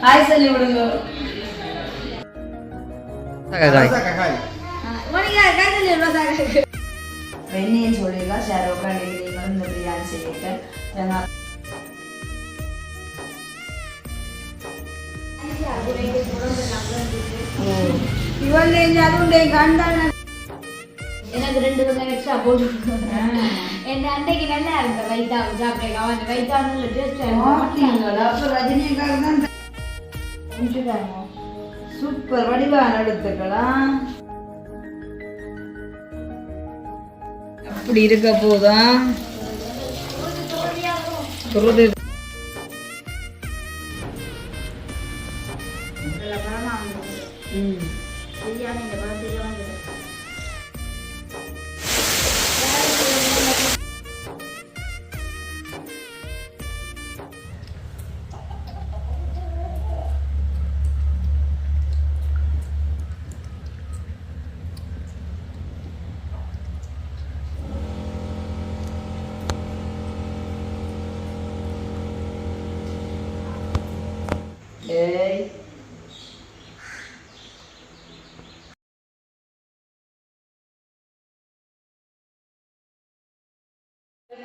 Hi சொல்லி விடுங்க வெண்ணியும் சொல்லிடலாம் ஷேர் உட்காந்து நீங்களும் இந்த பிரியாணி செய்யிட்டு தேங்காய் இவன் அதுவும் கண்டான எனக்கு ரெண்டு பக்கம் எக்ஸ்ட்ரா போட்டு என் அன்னைக்கு நல்லா இருந்த வைத்தா சாப்பிட்டேன் அவன் வைத்தா நல்ல டேஸ்ட் ரஜினிகாக தான் சூப்பர் வடிவான எடுத்துக்கலாம் அப்படி இருக்க போதா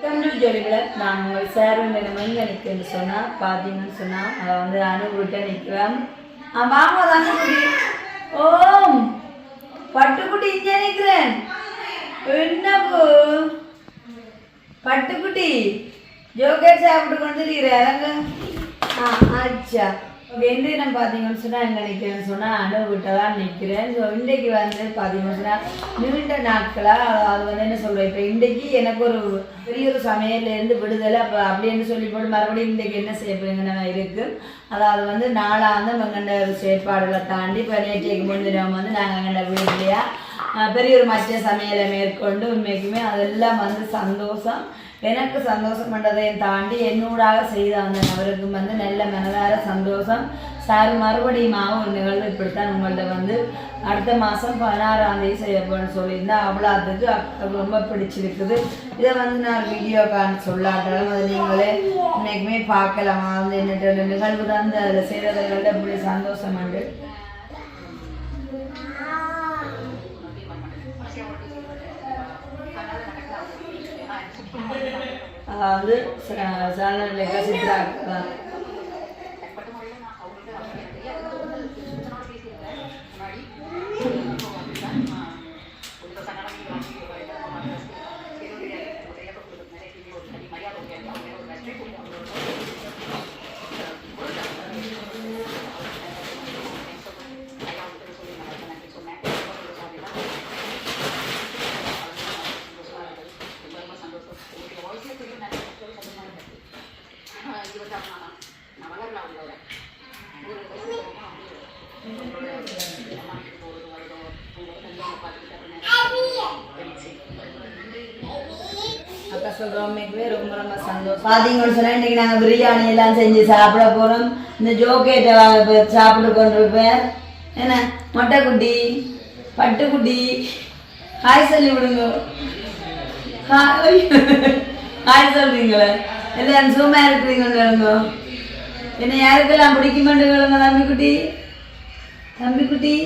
வெல்கம் டு நான் உங்கள் சேரும் நிலைமைங்க நிற்குன்னு சொன்னால் பார்த்தீங்கன்னு சொன்னால் அதை வந்து அனுபவிட்ட நிற்கிறேன் ஆ வாங்க குடி ஓம் பட்டுக்குட்டி இங்கே நிற்கிறேன். என்னப்பு பட்டுக்குட்டி ஜோக்கர் சாப்பிட்டு கொண்டு இருக்கிறாங்க ஆ அச்சா. வெந்தயம் பார்த்தீங்கன்னு சொன்னால் எங்கே நிற்கிறேன்னு சொன்னால் அனுபவிட்ட தான் நிற்கிறேன் ஸோ இன்றைக்கு வந்து பார்த்தீங்கன்னு சொன்னால் நீண்ட நாட்களாக அது வந்து என்ன சொல்கிறேன் இப்போ இன்றைக்கு எனக்கு ஒரு பெரிய ஒரு சமையல்லேருந்து விடுதலை அப்போ அப்படின்னு சொல்லி போட்டு மறுபடியும் இன்றைக்கு என்ன செய்ய போறீங்கன்னு இருக்குது அதாவது வந்து நாளாக வந்து எங்கண்ட செயற்பாடுகளை தாண்டி இப்போ நேற்றைக்கு முன்தினம் வந்து நாங்கள் எங்கண்ட வீட்லையா பெரிய ஒரு மற்ற சமையலை மேற்கொண்டு உண்மைக்குமே அதெல்லாம் வந்து சந்தோஷம். எனக்கு சந்தோஷம் பண்ணுறதையும் தாண்டி என்னூடாக செய்த அந்த நபருக்கும் வந்து நல்ல மனதார சந்தோஷம். சார் மறுபடியுமாக ஒரு நிகழ்வு இப்படித்தான் உங்கள்ட்ட வந்து அடுத்த மாதம் பதினாறாம் தேதி செய்யப்போன்னு சொல்லியிருந்தேன் அவ்வளோத்துக்கு அதுக்கு ரொம்ப பிடிச்சிருக்குது. இதை வந்து நான் வீடியோ காண சொல்லாட்டாலும் அது நீங்களே இன்னைக்குமே பார்க்கலாம். வந்து என்னட்டு நிகழ்வு தான் அந்த செய்கிறதை செய்கிறதுகளில் இப்படி சந்தோஷம் உண்டு. வந்து சேனல் சித்ரா அக்கா தான் அக்கா சொல்கிறோம்மைக்குமே ரொம்ப ரொம்ப சந்தோஷம் பார்த்தீங்கன்னு சொன்னால் இன்றைக்கி நாங்கள் பிரியாணி எல்லாம் செஞ்சு சாப்பிட போகிறோம் இந்த ஜோக்கேட்டை சாப்பிட்டு கொண்டிருப்பேன் என்ன மொட்டைக்குட்டி பட்டுக்குட்டி ஹாய் சொல்லி விடுங்க ஹாய் ஹாய் சொல்கிறீங்களே எல்லாரும் சும்மா இருக்கிறீங்க என்ன யாருக்கெல்லாம் பிடிக்க மாட்டேங்க தம்பிக்குட்டி தம்பிக்குட்டி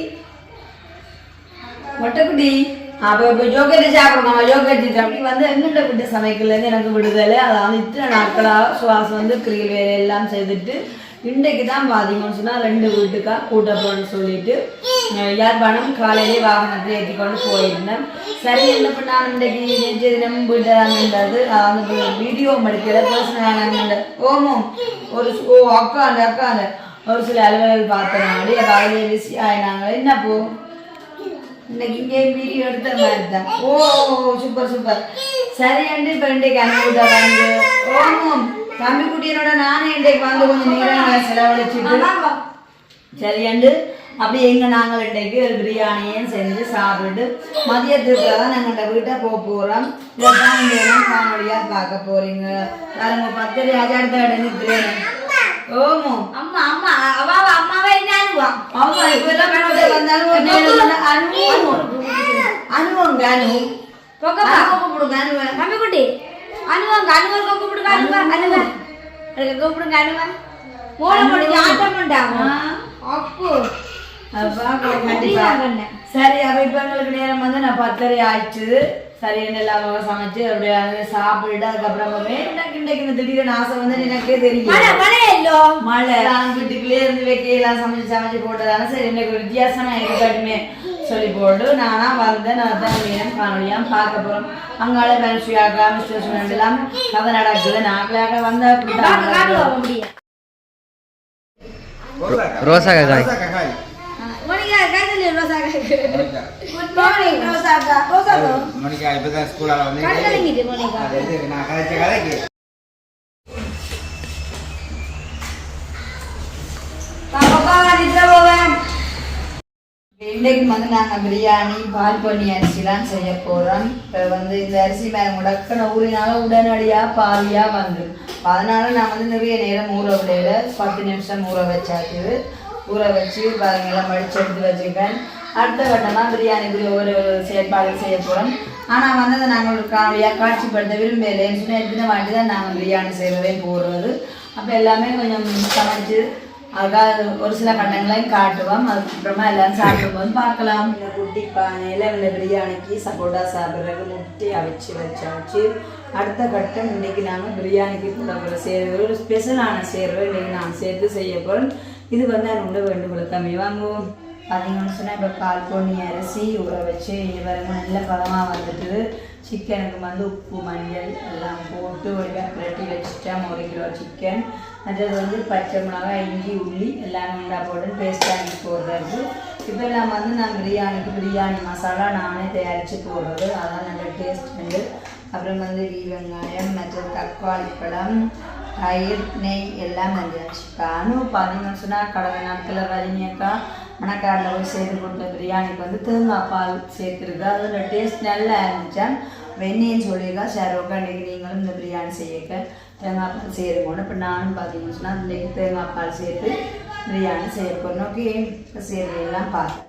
மொட்டைக்குட்டி அப்போ இப்போ ஜோக்கெட்டு சாப்பிடணும். ஜோக்கெட்டு அப்படி வந்து எங்கிட்ட விட்டு சமைக்கலேருந்து எனக்கு விடுதலை. அதாவது இத்தனை நாட்களாக சுவாசம் வந்து கிரில் வேலை எல்லாம் செய்துட்டு இன்றைக்கு தான் பார்த்தீங்கன்னு சொன்னால் ரெண்டு வீட்டுக்கா கூட்ட போகணும்னு சொல்லிட்டு யார் யாழ்ப்பாணம் காலையிலே வாகனத்தை ஏற்றி கொண்டு போயிருந்தேன். சரி என்ன பண்ணால் இன்றைக்கு நெஞ்சு தினம் வீட்டை தாங்கன்றது அதாவது வீடியோ மடிக்கிற பர்சனல் ஓமோ ஒரு சு- ஓ அக்கா அந்த ஒரு சில அலுவலர்கள் பார்த்தனாடி காலையில் பிஸி ஆயினாங்க என்ன போ இன்னைக்கு இங்கே வீடியோ எடுத்த மாதிரி தான் ஓ சூப்பர் சூப்பர் சரி அண்டு இப்போ இன்றைக்கு அனுப்பிவிட்டா வந்து ஓமம் தம்பி குட்டியனோட நானே இன்றைக்கு வந்து கொஞ்சம் நேரம் செலவழிச்சிட்டு. சரி அண்டு அப்படி எங்க நாங்கள் இன்றைக்கு ஒரு பிரியாணியும் செஞ்சு சாப்பிட்டு மதியத்துக்கு தான் நாங்கள் வீட்டை போக போகிறோம் இதான் காணொலியாக பார்க்க போறீங்க? பாருங்க அஜாடுத்த இடம் நிற்கிறேன் ஓமோ அம்மா. ஆமா இப்பெல்லாம் வீட்டுல வந்தாலும் வந்து அனுபவம். அனுபவம். அனு. பொக்கப்பா கூப்பிடுங்க அனுபவம். தம்பி குட்டி அனுவாங்க அனுவா கூப்பிடுங்க அனுவா அனுவா அதுக்கு கூப்பிடுங்க அனுவா மோள முடிஞ்சு ஆட்டம் பண்ணாங்க ஆ. அப்போ. கண்டிப்பா. சரி அப்ப இப்ப எங்களுக்கு நேரம் வந்து நான் பத்தரை ஆயிடுச்சு. சரி என்ன எல்லாம் சமைச்சு அப்படியே அதை சாப்பிட்டுட்டு அதுக்கப்புறமே எனக்கு இன்றைக்கு இந்த திடீர்னு ஆசை வந்து எனக்கே தெரியும். மழை வீட்டுக்குள்ளே இருந்து வைக்கலாம் சமைச்சு சமைச்சு போட்டதால சரி எனக்கு ஒரு வித்தியாசமா இருக்கட்டுமே. சொல்லி போட்டு நானா வந்தேன் நான் தான் மீன் காணொலியாம் பார்க்க போறோம். அங்கால பென்சியாக்கா மிஸ்டர் எல்லாம் கதை நடக்குது. நாங்களாக வந்தா ரோசா காய். ரோசா காய் மணிக்கா காய்ச்சல் ரோசா மோனிகா. குட் மார்னிங் ரோசாக்கா ரோசாக்கா மோனிகா இப்பதான் ஸ்கூலால வந்து மணிக்கா நான் கதைச்ச கதைக்கு. இன்னைக்கு வந்து நாங்கள் பிரியாணி பால் பண்ணி அரிசிலாம் செய்ய போகிறோம் இப்போ வந்து இந்த அரிசி மேலே முடக்கன ஊறினால உடனடியாக பாதியாக வந்துடும் அதனால நான் வந்து நிறைய நேரம் ஊற விடையில பத்து நிமிஷம் ஊற வச்சாச்சு. ஊற வச்சு பாருங்கெல்லாம் மடிச்சு எடுத்து வச்சுருக்கேன். அடுத்த கட்டமாக பிரியாணிக்குரிய ஒரு செயற்பாடு செய்ய போகிறோம் ஆனால் வந்து அதை நாங்கள் ஒரு காணொலியாக காட்சிப்படுத்த விரும்பலைன்னு சொன்னால் எத்தனை வாட்டி தான் நாங்கள் பிரியாணி செய்கிறதே போடுறது. அப்போ எல்லாமே கொஞ்சம் சமைச்சு அதுக்காக ஒரு சில கட்டங்களையும் காட்டுவோம். அதுக்கப்புறமா எல்லாரும் சாப்பிடும்போது பார்க்கலாம். இந்த குட்டி பானையில் இந்த பிரியாணிக்கு சப்போட்டா சாப்பிட்றது முட்டி அவிச்சு வச்சாச்சு. அடுத்த கட்டம் இன்னைக்கு நாங்கள் பிரியாணிக்கு போட போகிற சேர்வு ஒரு ஸ்பெஷலான சேர்வை இன்னைக்கு நான் சேர்த்து செய்ய போகிறோம் இது வந்து அதனோட வேண்டுகோள் கம்மி வாங்குவோம் பார்த்தீங்கன்னு சொன்னால் இப்போ பால் பொண்ணி அரிசி ஊற வச்சு இவருங்க நல்ல பதமாக வந்துட்டு சிக்கனுக்கு வந்து உப்பு மஞ்சள் எல்லாம் போட்டு ஒரு பிரட்டி வச்சுட்டேன் ஒரு கிலோ சிக்கன் மற்றது வந்து பச்சை மிளகாய் இஞ்சி உள்ளி எல்லாம் உண்டா போட்டு பேஸ்ட் ஆகி போடுறது. இப்போ எல்லாம் வந்து நான் பிரியாணிக்கு பிரியாணி மசாலா நானே தயாரித்து போடுறது. அதான் நல்ல டேஸ்ட் உண்டு. அப்புறம் வந்து வெங்காயம் மற்றது தக்காளி பழம் தயிர் நெய் எல்லாம் வந்தாச்சு நானும் பார்த்தீங்கன்னு சொன்னால் கடந்த நாட்களில் வரீங்கக்கா மணக்காட்டில் போய் சேர்த்து கொடுத்த பிரியாணிக்கு வந்து தேங்காய் பால் சேர்த்துருக்கு அதோட டேஸ்ட் நல்லா இருந்துச்சா? வெண்ணின்னு சொல்லியிருக்கா. சார் ஓகே நீங்களும் இந்த பிரியாணி செய்யக்க தேங்காய் பால் சேருங்கன்னு இப்போ நானும் பார்த்தீங்கன்னு சொன்னால் இன்றைக்கி தேங்காய் பால் சேர்த்து பிரியாணி செய்ய போகிறோம் ஓகே இப்போ சேர்வையெல்லாம் பார்த்து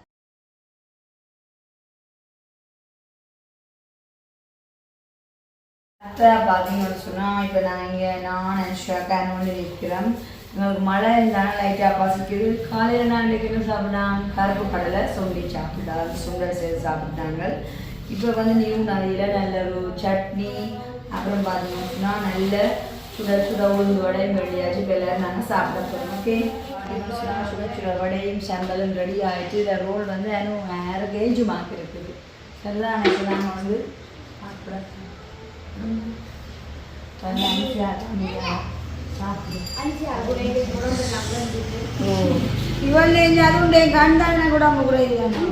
அத்தை பார்த்தீங்கன்னு சொன்னால் இப்போ நான் இங்கே நான் ஷேக்கான ஒன்று நிற்கிறோம் எங்களுக்கு மழை இருந்தாலும் லைட்டாக பசிக்குது. காலையில் நான் இன்றைக்கி என்ன சாப்பிடாம் கருப்பு கடலை சுண்டி சாப்பிட்டாங்க சுண்டல் செய்து சாப்பிட்டாங்க இப்போ வந்து நியூ நதியில் நல்ல ஒரு சட்னி அப்புறம் பார்த்தீங்கன்னா நல்ல சுட சுட உளுந்து வடையும் ரெடியாச்சு இப்போ எல்லோரும் நாங்கள் சாப்பிட போகிறோம் ஓகே சுட சுட வடையும் சம்பலும் ரெடி ஆகிட்டு இந்த ரோல் வந்து இன்னும் வேறு கேஜு மார்க் இருக்குது சரிதான் அன்றைக்கி நாங்கள் வந்து சாப்பிட ఇవాళ ఏం చదువుండే గంటైనా కూడా ముగ్గురయ్యాను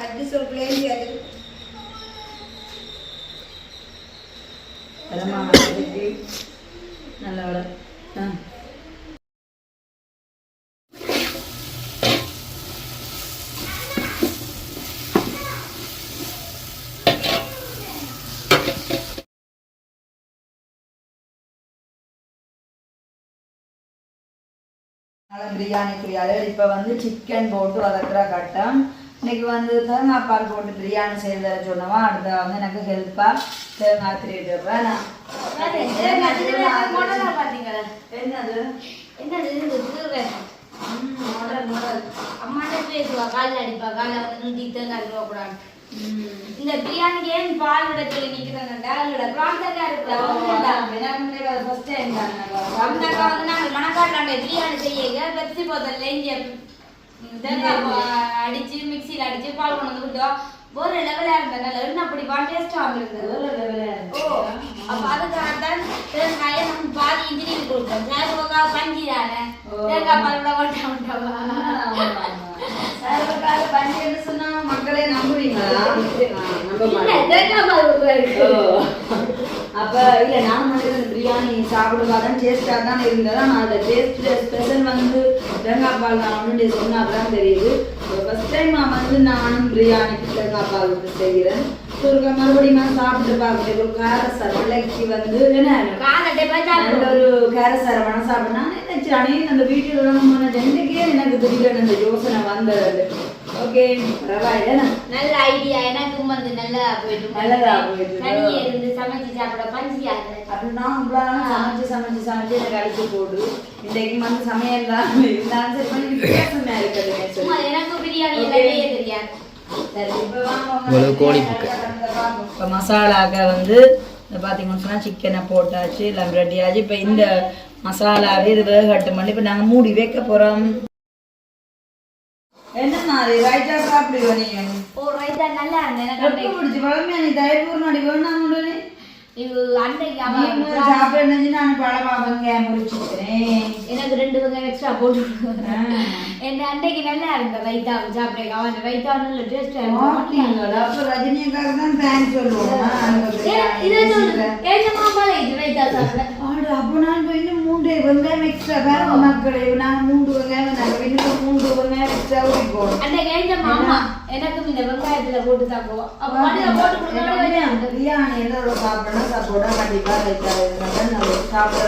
అది సోపు ఏం చేయాలి నల్లవాడ நல்ல பிரியாணிக்குரிய அளவு இப்போ வந்து சிக்கன் போட்டு வதக்குற கட்டம் இன்னைக்கு வந்து தேங்காய் பால் போட்டு பிரியாணி செய்து சொன்னவா அடுத்த வந்து எனக்கு ஹெல்ப்பாக தேங்காய் பாத்தீங்களா என்னது என்னது. அம்மாட்ட பேசுவா காலில் அடிப்பா காலில் வந்து நூற்றி தேங்காய் கூடாது. இந்த பிரியாணிக்கு ஏன் பால் விட சொல்லி அவங்களோட ப்ரான்சக்கா இருக்கு அது first time தான் அக்கா வந்து நாங்கள் பிரியாணி செய்ய பெப்சி போத்தல்ல இஞ்சி தேங்காய் பா- அடிச்சு மிக்சியில் அடிச்சு பால் கொண்டு வந்து விட்டோம் ஒரு லெவலாக இருந்தது. நல்ல என்ன அப்படி ஆ ஓ இருந்துச்சு. அப்ப அதுக்காக தான் தேங்காயை நம்ம பாதி இன்ஜினியர் கொடுத்தோம். சேருவக்கா பஞ்சி தானே. தேங்காய் பால் விட பஞ்சுன்னு சொன்னா மக்களே நம்புவீங்களா? அப்ப இல்ல நான் வந்து இந்த பிரியாணி சாப்பிடுவாதான் டேஸ்டா தான் இருந்ததா? நான் டேஸ்ட் ஸ்பெஷல் வந்து தேங்காய் பால் நான் வந்து சொன்னா தான் தெரியுது ஃபர்ஸ்ட் டைம் நான் வந்து நானும் பிரியாணிக்கு தேங்காய் பால் செய்கிறேன். ஒரு மறுபடியும் நான் சாப்பிட்டு பார்க்குறேன் ஒரு கார சரளைக்கு வந்து என்ன? நல்ல ஒரு கேர சரவணம் சாப்பிட்டா நினைச்சானே அந்த வீட்டில் நம்ம ஜெண்டுக்கே எனக்கு திடீர்னு அந்த யோசனை வந்தது. ஓகே பரவாயில்ல. நல்ல ஐடியா எனக்கும் வந்து நல்லா போயிட்டு நல்லதா போயிட்டு. தனியே இருந்து சமைச்சு சாப்பிட பஞ்சியா அப்படின்னா இவ்வளவு சமைச்சு சமைச்சு சமைச்சு எனக்கு அடிச்சு போடு. இன்றைக்கு வந்து சமையல் தான். இருந்தாலும் சரி கொஞ்சம் வித்தியாசமா சொல்லி. எனக்கு பிரியாணி தெரியாது. இவ்வளவு கோழி புக்கு. இப்போ மசாலாக்க வந்து இந்த பார்த்தீங்கன்னு சொன்னால் சிக்கனை போட்டாச்சு எல்லாம் ரெடி ஆச்சு. இப்போ இந்த மசாலாவே இது வேகட்டும் பண்ணி இப்போ நாங்கள் மூடி வைக்க போகிறோம் என்ன மாதிரி? ரைட்டா சாப்பிடுவோம் நீங்க? ஓ ரைட்டா நல்லா எப்போ பிடிச்சி பழமையா நீ தயிர் பூர்ணாடி வேணாம் எனக்கு ரெண்டு வெங்காயம் எக்ஸ்ட்ரா போட்டு என் அன்னைக்கு நல்லா இருந்தது ரைத்தா சாப்பிட அவன் ரைத்தா நல்ல டேஸ்டா. நான் நான் வெங்காயம் extra பாருங்க மக்களே. நான் மூன்று வெங்காயம் இன்னும் மூன்று வெங்காயம் extra ஊத்திக்கோணும். அன்னைக்கு ஏன் மாமா? எனக்கும் இந்த வெங்காயத்துல போட்டு சாப்பிடுவோம். அப்ப போட்டு கொடுக்கணும் பிரியாணி எதோட சாப்பிடணும், சாப்பிட்டா கண்டிப்பா ரைத்தா இருந்தா நம்ம சாப்பிட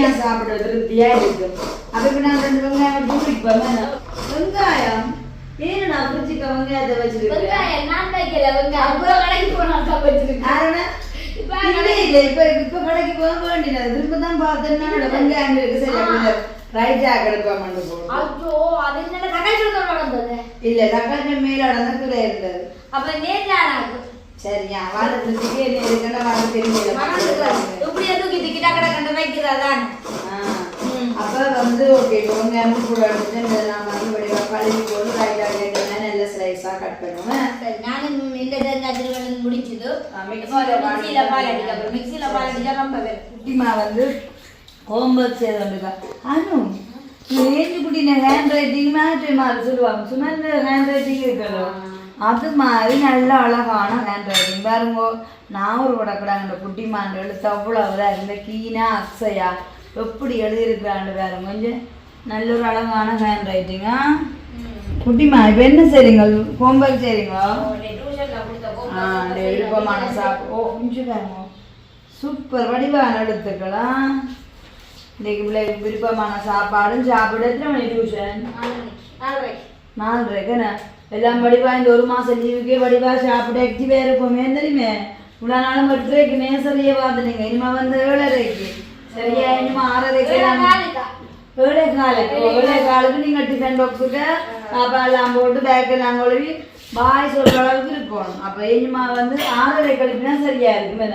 ஏன் சாப்பிட திருப்தியா இருக்கு அதுக்கு நான் ரெண்டு வெங்காயம் தூக்கிப்பேன் வேணாம். வெங்காயம் ஏன் நான் பிரிச்சுக்க வெங்காயத்தை வச்சிருக்கேன் நான் வைக்கல வெங்காயம் அப்புறம் கடைக்கு வச்சிருக்கேன் கடைக்கு போக வேண்டியது திரும்ப தான் பார்த்தேன்னா வெங்காயம் இருக்கு சரி மண்டு போடும் ஐயோ அது என்ன நடந்தது இல்ல தக்காளி மேல இருந்தது அப்ப நேர்ந்தானாக்கு சரியா? வாழத்துக்கு என்ன இருக்குன்னா வாழ தெரியல. இப்படியே தூக்கி தூக்கி டக்கட கண்டு வைக்கிறதான். அப்ப வந்து ஓகே இப்போ வெங்காயம் கூட எடுத்து நான் மறுபடி கழுவி போட்டு ரைட்டா கேட்டேன்னா நல்ல ஸ்லைஸா கட் பண்ணுவேன். சரி நானும் இந்த தேங்காய் திருவண்ணன் முடிச்சது மிக்சியில பால் அடிக்க அப்புறம் மிக்சியில பால் அடிச்சா ரொம்ப குட்டிமா வந்து ஹோம்ஒர்க் செய்தோண்டுக்கா அனு ஏஞ்சு குட்டின ஹேண்ட் ரைட்டிங் மாதிரி மாதிரி சொல்லுவாங்க. சும்மா இந்த ஹேண்ட் ரைட்டிங் இருக்கല്ലോ அது மாதிரி நல்ல அழகான ஹேண்ட் ரைட்டிங் பாருங்க நான் ஒரு இந்த குட்டிமான் எழுத்து அவ்வளவுதான். இருந்த கீனா அக்ஸையா எப்படி எழுதியிருக்கிறான்னு பாருங்க. கொஞ்சம் நல்ல ஒரு அழகான ஹேண்ட் ரைட்டிங்கா குட்டிமா இப்போ என்ன செய்றீங்க? ஹோம்ஒர்க் செய்றீங்களா ஆ விருப்பமான சாப் ஓ கொஞ்சம் பாருங்க. சூப்பர் வடிவான எழுத்துக்கலாம் இன்னைக்கு பிள்ளைக்கு விருப்பமான சாப்பாடும் சாப்பிட எத்தனை மணி டியூஷன் நாலரைக்கு என்ன? எல்லாம் வடிவா இந்த ஒரு மாசம் லீவுக்கே வடிவா சாப்பிட ஆக்டிவா இருப்போமே தெரியுமே இவ்வளோ நாளும் எட்டரைக்கு நேசரியே பார்த்துட்டீங்க இனிமே வந்து ஏழரைக்கு சரியா இனிமே ஆறரைக்கு ஏழை காலுக்கு ஏழை காலுக்கு நீங்க டிஃபன் பாக்ஸுக்கு சாப்பாடு எல்லாம் போட்டு பேக் எல்லாம் கழுவி பாய் சொல்ற அளவுக்கு இருக்கணும் அப்ப இனிமா வந்து ஆறரை கழிப்புனா சரியா இருக்கும்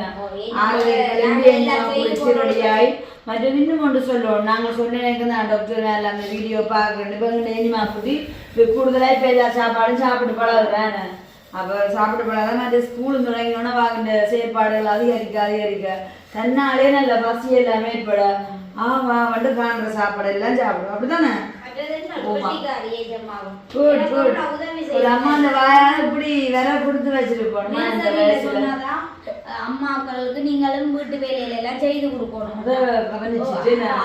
ஆறரை கழிப்பு எல்லாம் குளிச்சு ரெடியாகி மற்றும் இன்னும் ஒன்று சொல்லுவோம். நாங்கள் சொன்னேன் தான் டாக்டர் எல்லாம் அந்த வீடியோ பார்க்குறேன் இப்போ எங்கள் குட்டி இப்போ கூடுதலாக இப்போ எல்லா சாப்பாடும் சாப்பிட்டு பழகுறேன் அப்போ சாப்பிட்டு பழகாம மற்ற ஸ்கூலு தொடங்கினோன்னா வாங்கின செயற்பாடுகள் அதிகரிக்க அதிகரிக்க. தன்னாலே நல்ல பசி எல்லாம் ஏற்பட ஆ வா வந்து காண்ற சாப்பாடு எல்லாம் சாப்பிடும் அப்படிதானே அம்மா அந்த வாயால இப்படி விர கொடுத்து வச்சிருப்போம் அம்மாக்களுக்கு நீங்களும் வீட்டு வேலையில எல்லாம் செய்து கொடுக்கணும்.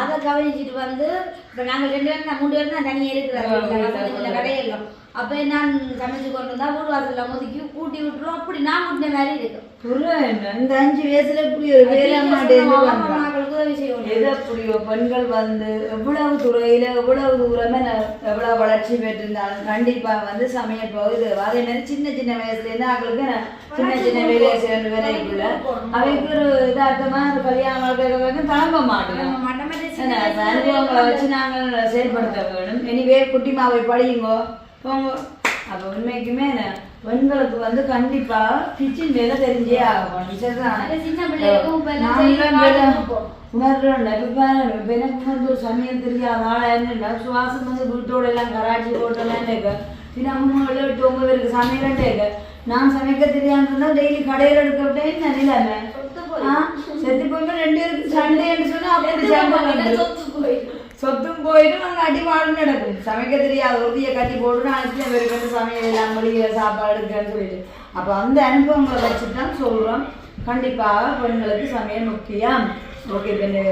அதை கவனிச்சுட்டு வந்து இப்ப நாங்க ரெண்டு பேரும் மூணு பேரும் தான் தனியா இருக்கிறோம். கடையில அப்ப நான் சமைச்சு கொண்டு வந்தா வீடு வாசல்ல முதுக்கி கூட்டி விட்டுரும். அப்படி நான் கூட்டின மாதிரி இருக்கும். இந்த அஞ்சு வயசுல இப்படி ஒரு வேலை மாட்டேன் அம்மாக்களுக்கு உதவி செய்யணும் எது அப்படியோ பெண்கள் வந்து எவ்வளவு துறையில எவ்வளவு தூரமே எவ்வளவு வளர்ச்சி பெற்றிருந்தாலும் கண்டிப்பா வந்து சமையல் போகுது அதே மாதிரி சின்ன சின்ன வயசுல இருந்து அவங்களுக்கு சின்ன சின்ன வேலையை சேர்ந்து வேலைக்குள்ள அவைக்கு ஒரு இதாட்டமா ஒரு கல்யாணம் கிளம்ப மாட்டோம். அந்த அனுபவங்களை வச்சு நாங்கள் செயல்படுத்த வேணும். எனிவே குட்டிமாவை படியுங்கோ. போங்க. அப்போ உண்மைக்குமே பெண்களுக்கு வந்து கண்டிப்பா கிச்சன் வேலை தெரிஞ்சே? அது சின்ன பிள்ளைகளுக்கும் இப்ப எனக்கு வந்து ஒரு சமையல் தெரியாத ஆளா இருந்துட்டா சுவாசம் வந்து வீட்டோட எல்லாம் கராச்சி போட்டெல்லாம் பேருக்கு சமையல் கேட்க நான் சமைக்க தெரியாம இருந்தா டெய்லி கடையில எடுக்க விட்டேன் என்ன நிலைமை? ஆ, செத்து போய் ரெண்டு பேருக்கு சண்டைன்னு சொன்னா அப்படி சொத்து போயிடும் சொத்தும் போயிட்டு நாங்கள் அடிமாடும் நடக்கும் சமைக்க தெரியாத ஒருத்தியை கட்டி போட்டு நான் அத்தனை பேருக்கு வந்து சமையல் எல்லாம் வெளியே சாப்பாடு இருக்குன்னு சொல்லிட்டு அப்போ அந்த அனுபவங்களை வச்சு தான் சொல்கிறோம் கண்டிப்பாக பெண்களுக்கு சமையல் முக்கியம் ஓகே பெண்ணு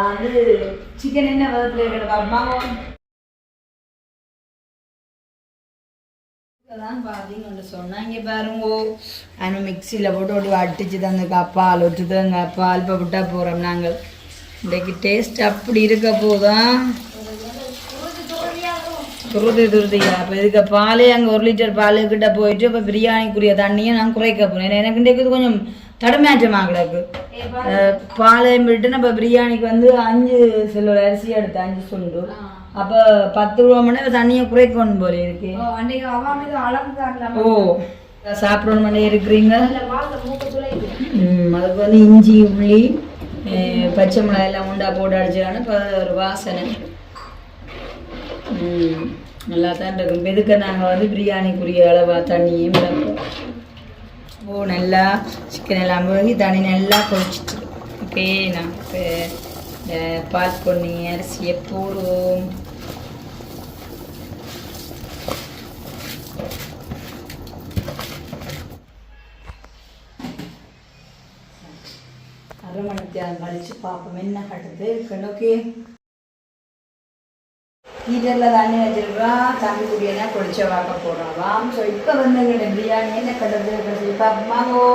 வந்து சிக்கன் என்ன விதத்தில் இருக்கிறது அம்மாவும் தான் பார்த்தீங்கன்னு சொன்னால் இங்கே பாருங்க அனு மிக்சியில் போட்டு ஒரு அடிச்சு தந்துக்கா பால் விட்டுதுங்க பால் இப்போ விட்டா போகிறோம் நாங்கள் இன்றைக்கு டேஸ்ட் அப்படி இருக்க போதான் துருதி துருதியா அப்போ இதுக்கு பாலே அங்கே ஒரு லிட்டர் பால் கிட்ட போயிட்டு இப்போ பிரியாணிக்குரிய தண்ணியை நான் குறைக்க போகிறேன் எனக்கு இன்றைக்கு இது கொஞ்சம் தடுமாற்றமாக கிடக்கு. பாலையும் விட்டு நம்ம பிரியாணிக்கு வந்து அஞ்சு சில அரிசி எடுத்து அஞ்சு சுண்டு. அப்போ பத்து ரூபா மணி தண்ணியை குறைக்கணும் போல இருக்கு. ஓ சாப்பிடணும் மணி இருக்கிறீங்க அதுக்கு வந்து இஞ்சி உள்ளி பச்சை மிளகாய் எல்லாம் உண்டா போட்டு அடிச்சாலும் இப்போ ஒரு வாசனை நல்லா தான் இருக்கும் பெதுக்க நாங்கள் வந்து பிரியாணிக்குரிய அளவா தண்ணியும் விளக்குவோம் ஓ நல்லா சிக்கன் எல்லாம் போய் தண்ணி நல்லா கொதிச்சிட்டு ஓகே நான் இப்போ இந்த பால் பொண்ணி அரிசியை போடுவோம் அரை மணி நேரம் பார்ப்போம். என்ன கட்டுது ஓகே. ஹீட்டரில் தண்ணி வச்சிருக்கா தண்ணி குடியெல்லாம் குடிச்ச வாக்க போடுறாவாம் ஸோ இப்போ வந்து எங்களுடைய பிரியாணி என்ன கட்டுறது கடைசி பார்ப்போமாங்கோ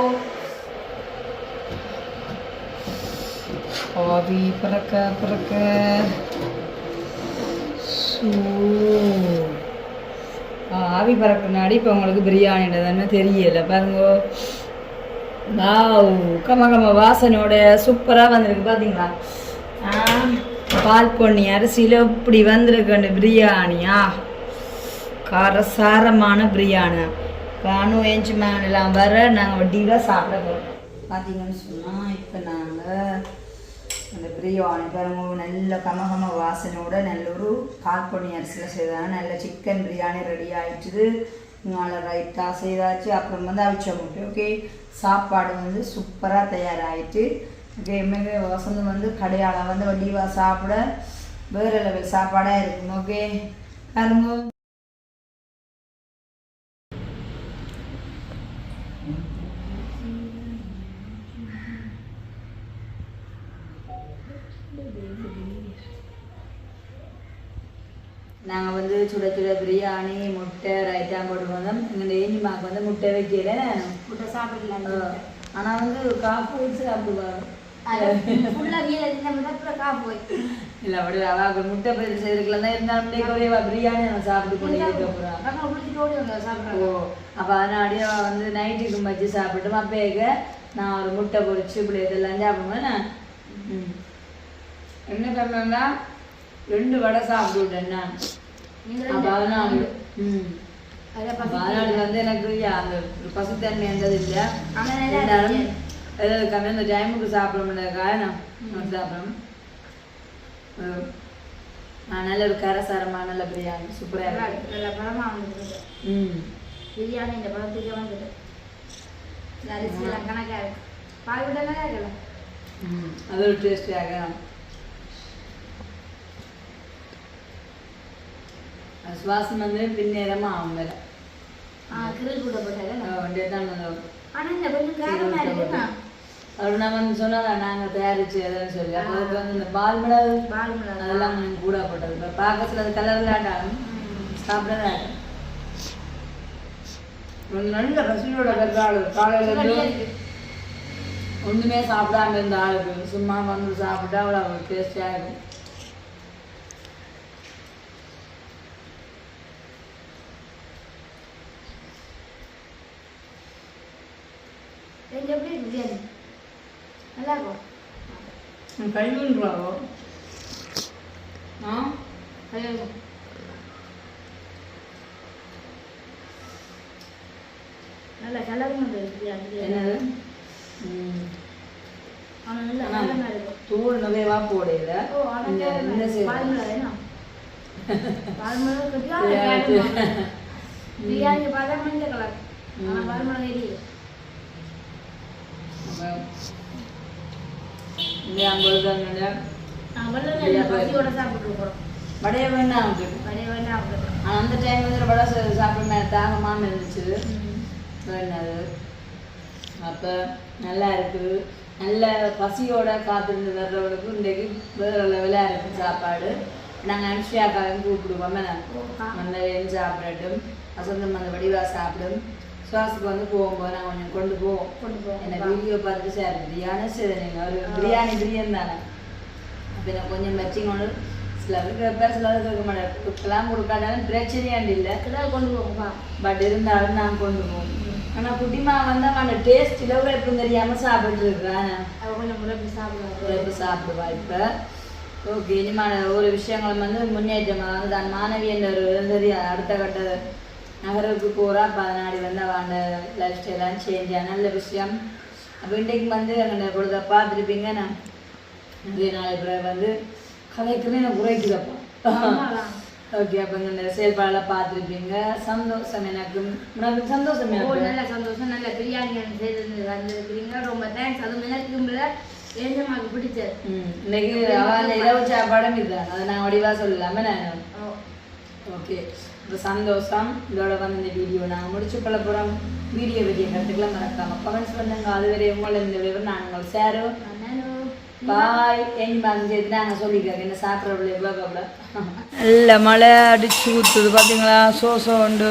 ஆவி பிறக்க பிறக்க. ஆவி பறக்குனாடி இப்போ உங்களுக்கு பிரியாணின்றது தானே தெரியலை. பாருங்கோ. வாவ் கம கம வாசனையோட சூப்பராக வந்திருக்கு பார்த்தீங்களா ஆ, பால் பொண்ணி அரிசியில் இப்படி வந்திருக்கு பிரியாணியா காரசாரமான பிரியாணி. காணும் ஏஞ்சி மேலாம் வர நாங்கள் வட்டியில் சாப்பிட போகிறோம் பார்த்தீங்கன்னு சொன்னால் இப்போ நாங்கள் அந்த பிரியாணி பாருங்க நல்ல கமகம வாசனையோட நல்ல ஒரு பால் பொண்ணி அரிசியில் செய்தாங்க. நல்ல சிக்கன் பிரியாணி ரெடி ஆயிடுச்சுது நாளை ரைட்டாக செய்தாச்சு. அப்புறம் வந்து அவிச்ச முட்டை ஓகே சாப்பாடு வந்து சூப்பராக தயாராகிட்டு ஓகே வசந்தம் வந்து கடையால் வந்து வண்டிவா சாப்பிட வேறு லெவல் சாப்பாடாக இருக்கும் ஓகே. பாருங்க. நாங்கள் வந்து சுட சுட பிரியாணி முட்டை ரைட்டாக போட்டு வந்தோம். எங்கள் ஏஞ்சிமாக்கு வந்து முட்டை வைக்கல. முட்டை சாப்பிடலாம் ஆனால் வந்து காஃபி வச்சு சாப்பிடுவாங்க இல்லை அப்படி அவள் முட்டை பயிர் செய்திருக்கலாம் தான் இருந்தாலும் அவ பிரியாணி நம்ம சாப்பிட்டு கொண்டு இருக்க போகிறான் ஓ அப்போ அதனாடியே வந்து நைட்டுக்கு வச்சு சாப்பிட்டு அப்பேக நான் ஒரு முட்டை பொரிச்சு இப்படி இதெல்லாம் சாப்பிடுவேன். என்ன பண்ணேன்னா ரெண்டு வடை சாப்பிட்டு விட்டேன் நான் அப்போ அதனால ம் அதை அப்ப அதனால வந்து எனக்கு யா, அந்த ஒரு பசுத்தன்மை இருந்தது இல்லை ஆனா நல்லா இருந்தாலும் ஏதாவது கம்மி அந்த டைமுக்கு சாப்பிட முடியாதுக்காக நான் நான் சாப்பிட்றேன் நல்ல ஒரு கரசாரமான நல்ல பிரியாணி சூப்பராக நல்லா இருக்கு நல்ல பழமாக வந்துருக்கு ம் பிரியாணி இந்த பழத்துக்கே வந்துட்டு இந்த அரிசியெல்லாம் கணக்காக இருக்கு பால் விட நல்லா இருக்கல ம் அது ஒரு டேஸ்டியாக சுவாசம் வந்து பின்னேரமாக ஆகும் வேலை ஆ கிரில் கூட போட்டாங்க வண்டியை தான் நல்லா ஆனால் இந்த கொஞ்சம் காரமாக இருக்குண்ணா அப்படி நான் வந்து சொன்னாங்க நாங்கள் தயாரிச்சு எதுன்னு சொல்லி அப்போ அதுக்கு வந்து இந்த பால் மிளகு பால் மிளகு அதெல்லாம் கொஞ்சம் கூட போட்டது இப்போ அது கலரில் ஆட்டாலும் ஒரு நல்ல ரசனையோட கருத்தாள் காலையில் இருந்து ஒன்றுமே சாப்பிடாம இருந்த ஆளுக்கு சும்மா வந்து சாப்பிட்டா அவ்வளோ டேஸ்டியாக இருக்கும் ரெண்டு எப்படி இருக்கு பிரியாணி. நல்லா இருக்கும். கழிவுன்றாவோ ஆ? கல்யாணம் நல்ல கலரும் என்னது? தூள் நிறையவா போடையில என்ன பால் மிளகு கட்டியா பிரியாணி. பார்த்தா மஞ்சள் கலர். ஆனால் பால் மிளகு எரியுது இந்த ஐம்பது நான் வெள்ளை பசியோட சாப்பிட்டு போகிறோம் வடைய வேணா அவங்களுக்கு வடைய வேண்டாம் அப்படி ஆனா அந்த டைம் வந்து வடை சா- சாப்பிட மாதிரி தாகமாம இருந்துச்சு வேணாது அப்போ நல்லா இருக்குது நல்ல பசியோட காத்திருந்து வர்றவங்களுக்கு இன்றைக்கு வேறு லெவலாக இருக்குது சாப்பாடு நாங்கள் அனுஷியாக்காவையும் கூப்பிடுவோம் அந்த வேணும் சாப்பிடட்டும் வசந்தம் அந்த வடிவா சாப்பிடும் சுவாசுக்கு வந்து போகும்போது நான் கொஞ்சம் கொண்டு போவோம் கொண்டு போவோம். என்ன வீடியோ பார்த்துட்டு சார் பிரியாணி சரி நீங்கள் ஒரு பிரியாணி பிரியாணி தானே. அப்போ நான் கொஞ்சம் வச்சுக்கொண்டு சில பேருக்கு வைப்பேன் சில பேருக்கு வைக்க மாட்டேன் கொடுக்கலாம் கொடுக்காதாலும் பிரச்சனையாண்டு இல்லை. கிடால் கொண்டு போங்கப்பா பட் இருந்தாலும் நான் கொண்டு போவோம் ஆனால் குட்டிமா வந்து அவன் டேஸ்ட் இலவு எப்படி தெரியாமல் சாப்பிட்டு இருக்கிறான் கொஞ்சம் முறைப்பி சாப்பிடுவாங்க. இப்போ சாப்பிடுவா இப்போ. ஓகே இனிமான ஒரு விஷயங்கள் வந்து முன்னேற்றமாக வந்து தான் மாணவி என்ற ஒரு இருந்தது அடுத்த கட்ட நகருக்கு போகிறா பதினாடி வந்து அவன் லைஃப் ஸ்டைலாம் சேஞ்ச் நல்ல விஷயம். இன்றைக்கு வந்து அங்கே பொழுத பார்த்துருப்பீங்க நான் இதே நாளை பிறகு வந்து கதைக்குன்னு எனக்கு குறைக்குதப்பா. ஓகே அப்போ இந்த செயல்பாடெல்லாம் பார்த்துருப்பீங்க. சந்தோஷம் எனக்கு உனக்கு சந்தோஷம் எனக்கு நல்ல சந்தோஷம் நல்ல பிரியாணி செய்து வந்திருக்கிறீங்க ரொம்ப தேங்க்ஸ் அதுவும் எனக்கு ஏஞ்சமாக்கு பிடிச்சது இன்னைக்கு அவன் இரவு சாப்பாடும் இதுதான். அதை நான் வடிவா சொல்லலாமே நான்? ஓகே இப்போ சந்தோஷம் இதோட வந்து இந்த வீடியோ நாங்கள் முடிச்சு கொள்ள போகிறோம் வீடியோ பற்றிய கருத்துக்களை மறக்காம கமெண்ட்ஸ் பண்ணுங்க. அதுவரை உங்களை இந்த விளைவு நாங்கள் உங்கள் சேரும் பாய். என் பாங்க நாங்கள் சொல்லிக்கிறோம். என்ன சாப்பிட்ற எவ்வளோ கவலை? நல்ல மழை அடிச்சு ஊற்றுது பார்த்தீங்களா உண்டு.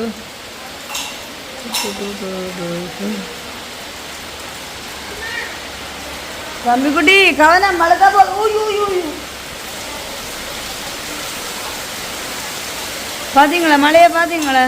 தம்பிக்குட்டி கவனம் மழை தான் போகுது பார்த்தீங்களா மழையை பார்த்தீங்களா